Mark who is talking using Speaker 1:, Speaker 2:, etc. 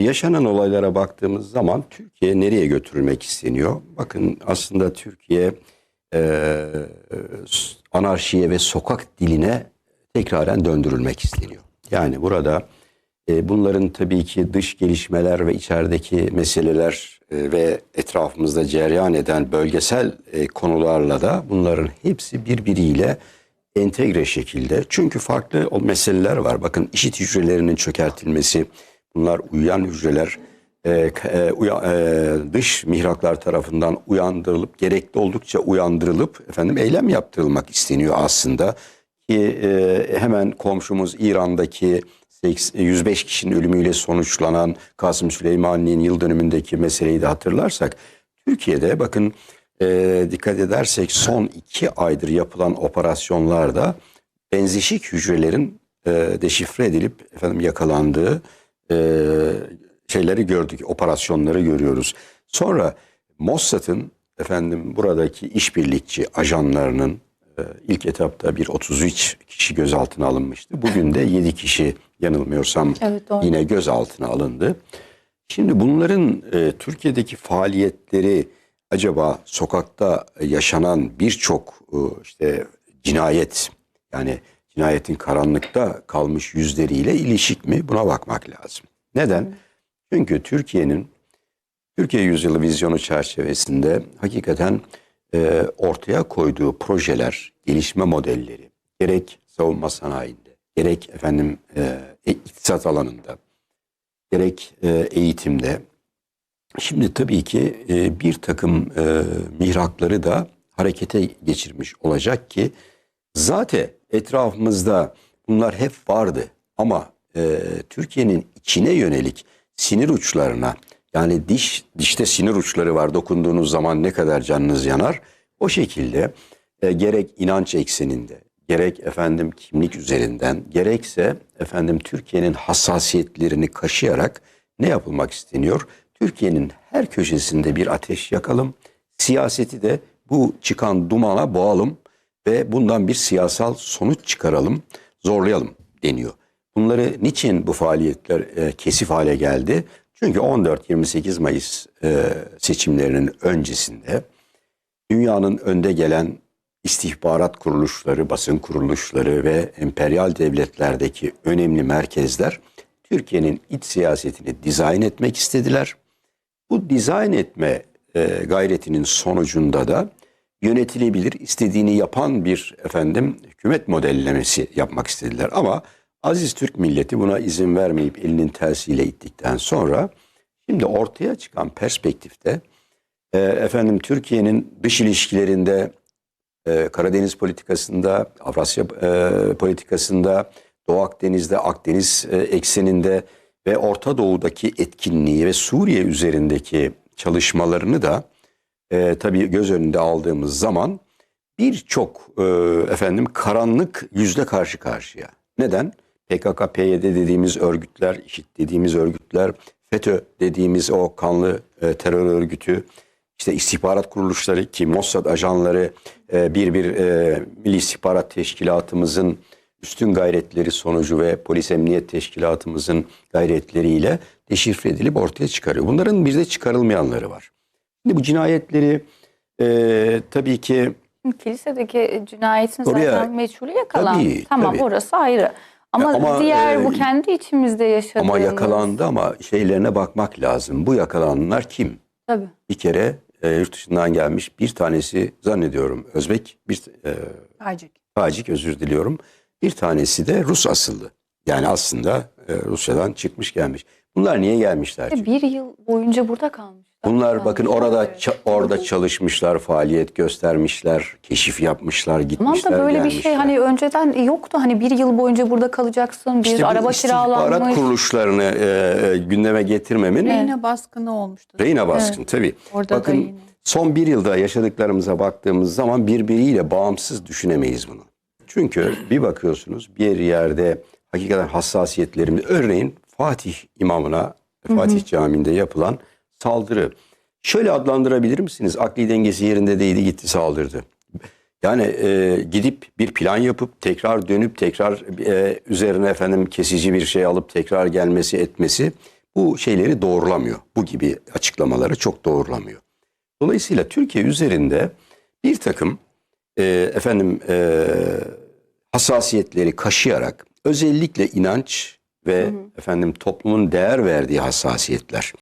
Speaker 1: Yaşanan olaylara baktığımız zaman Türkiye nereye götürülmek isteniyor? Bakın aslında Türkiye e, anarşiye ve sokak diline tekraren döndürülmek isteniyor. Yani burada e, bunların tabii ki dış gelişmeler ve içerideki meseleler e, ve etrafımızda cereyan eden bölgesel e, konularla da bunların hepsi birbiriyle entegre şekilde. Çünkü farklı o meseleler var. Bakın işit hücrelerinin çökertilmesi, bunlar uyuyan hücreler e, e, uya- e, dış mihraklar tarafından uyandırılıp gerekli oldukça uyandırılıp efendim eylem yaptırılmak isteniyor aslında. Ki e, hemen komşumuz İran'daki 80 105 kişinin ölümüyle sonuçlanan Kasım Süleymani'nin yıl dönümündeki meseleyi de hatırlarsak Türkiye'de bakın e, dikkat edersek son iki aydır yapılan operasyonlarda benzişik hücrelerin e, deşifre edilip efendim yakalandığı e, şeyleri gördük, operasyonları görüyoruz. Sonra Mossad'ın efendim buradaki işbirlikçi ajanlarının e, ilk etapta bir 33 kişi gözaltına alınmıştı. Bugün de 7 kişi yanılmıyorsam
Speaker 2: Evet, doğru.
Speaker 1: yine gözaltına alındı. Şimdi bunların e, Türkiye'deki faaliyetleri acaba sokakta yaşanan birçok e, işte cinayet yani cinayetin karanlıkta kalmış yüzleriyle ilişik mi? Buna bakmak lazım. Neden? Çünkü Türkiye'nin Türkiye Yüzyılı vizyonu çerçevesinde hakikaten e, ortaya koyduğu projeler, gelişme modelleri gerek savunma sanayinde, gerek efendim e, iktisat alanında, gerek e, eğitimde. Şimdi tabii ki e, bir takım e, mihrakları da harekete geçirmiş olacak ki zaten etrafımızda bunlar hep vardı ama e, Türkiye'nin içine yönelik sinir uçlarına yani diş dişte sinir uçları var dokunduğunuz zaman ne kadar canınız yanar o şekilde e, gerek inanç ekseninde gerek efendim kimlik üzerinden gerekse efendim Türkiye'nin hassasiyetlerini kaşıyarak ne yapılmak isteniyor? Türkiye'nin her köşesinde bir ateş yakalım. Siyaseti de bu çıkan dumana boğalım ve bundan bir siyasal sonuç çıkaralım, zorlayalım deniyor. Bunları niçin bu faaliyetler e, kesif hale geldi? Çünkü 14-28 Mayıs e, seçimlerinin öncesinde dünyanın önde gelen istihbarat kuruluşları, basın kuruluşları ve emperyal devletlerdeki önemli merkezler Türkiye'nin iç siyasetini dizayn etmek istediler. Bu dizayn etme e, gayretinin sonucunda da yönetilebilir, istediğini yapan bir efendim hükümet modellemesi yapmak istediler. Ama aziz Türk milleti buna izin vermeyip elinin tersiyle ittikten sonra şimdi ortaya çıkan perspektifte e, efendim Türkiye'nin dış ilişkilerinde e, Karadeniz politikasında, Avrasya e, politikasında, Doğu Akdeniz'de, Akdeniz e, ekseninde ve Orta Doğu'daki etkinliği ve Suriye üzerindeki çalışmalarını da e, tabii göz önünde aldığımız zaman birçok e, efendim karanlık yüzle karşı karşıya. Neden? PKK, PYD dediğimiz örgütler, IŞİD dediğimiz örgütler, FETÖ dediğimiz o kanlı e, terör örgütü, işte istihbarat kuruluşları ki Mossad ajanları e, bir bir e, Milli İstihbarat Teşkilatımızın üstün gayretleri sonucu ve Polis Emniyet Teşkilatımızın gayretleriyle deşifre edilip ortaya çıkarıyor. Bunların bir de çıkarılmayanları var. Şimdi bu cinayetleri e, tabii ki
Speaker 2: Kilisedeki cinayetin
Speaker 1: Oraya-
Speaker 2: zaten meçhulü yakalandı.
Speaker 1: Tabii,
Speaker 2: tamam
Speaker 1: tabii.
Speaker 2: orası ayrı. Ama,
Speaker 1: Ya ama,
Speaker 2: diğer bu
Speaker 1: e,
Speaker 2: kendi içimizde yaşadığımız.
Speaker 1: ama yakalandı ama şeylerine bakmak lazım. Bu yakalananlar kim?
Speaker 2: Tabii.
Speaker 1: Bir kere e, yurt dışından gelmiş bir tanesi zannediyorum Özbek, bir e,
Speaker 3: Tacik.
Speaker 1: Tacik özür diliyorum. Bir tanesi de Rus asıllı. Yani aslında e, Rusya'dan çıkmış gelmiş. Bunlar niye gelmişler? çünkü?
Speaker 2: Bir yıl boyunca burada kalmışlar.
Speaker 1: Bunlar bakın orada ça- orada çalışmışlar, faaliyet göstermişler, keşif yapmışlar,
Speaker 2: Tamam
Speaker 1: gitmişler,
Speaker 2: da böyle bir
Speaker 1: gelmişler.
Speaker 2: şey hani önceden yoktu. Hani bir yıl boyunca burada kalacaksın. Bir
Speaker 1: İşte bu
Speaker 2: araba
Speaker 1: istihbarat
Speaker 2: kiralanmış.
Speaker 1: kuruluşlarını e, e, gündeme getirmemin
Speaker 3: Reyna baskını olmuştu.
Speaker 1: Reyna baskın tabii.
Speaker 3: Orada da
Speaker 1: Bakın
Speaker 3: yine.
Speaker 1: son bir yılda yaşadıklarımıza baktığımız zaman birbiriyle bağımsız düşünemeyiz bunu. Çünkü bir bakıyorsunuz bir yerde hakikaten hassasiyetlerimiz örneğin Fatih imamına Fatih Camii'nde yapılan saldırı. Şöyle adlandırabilir misiniz? Akli dengesi yerinde değildi gitti saldırdı. Yani e, gidip bir plan yapıp tekrar dönüp tekrar e, üzerine efendim kesici bir şey alıp tekrar gelmesi etmesi bu şeyleri doğrulamıyor. Bu gibi açıklamaları çok doğrulamıyor. Dolayısıyla Türkiye üzerinde bir takım e, efendim e, hassasiyetleri kaşıyarak özellikle inanç ve hı hı. efendim toplumun değer verdiği hassasiyetler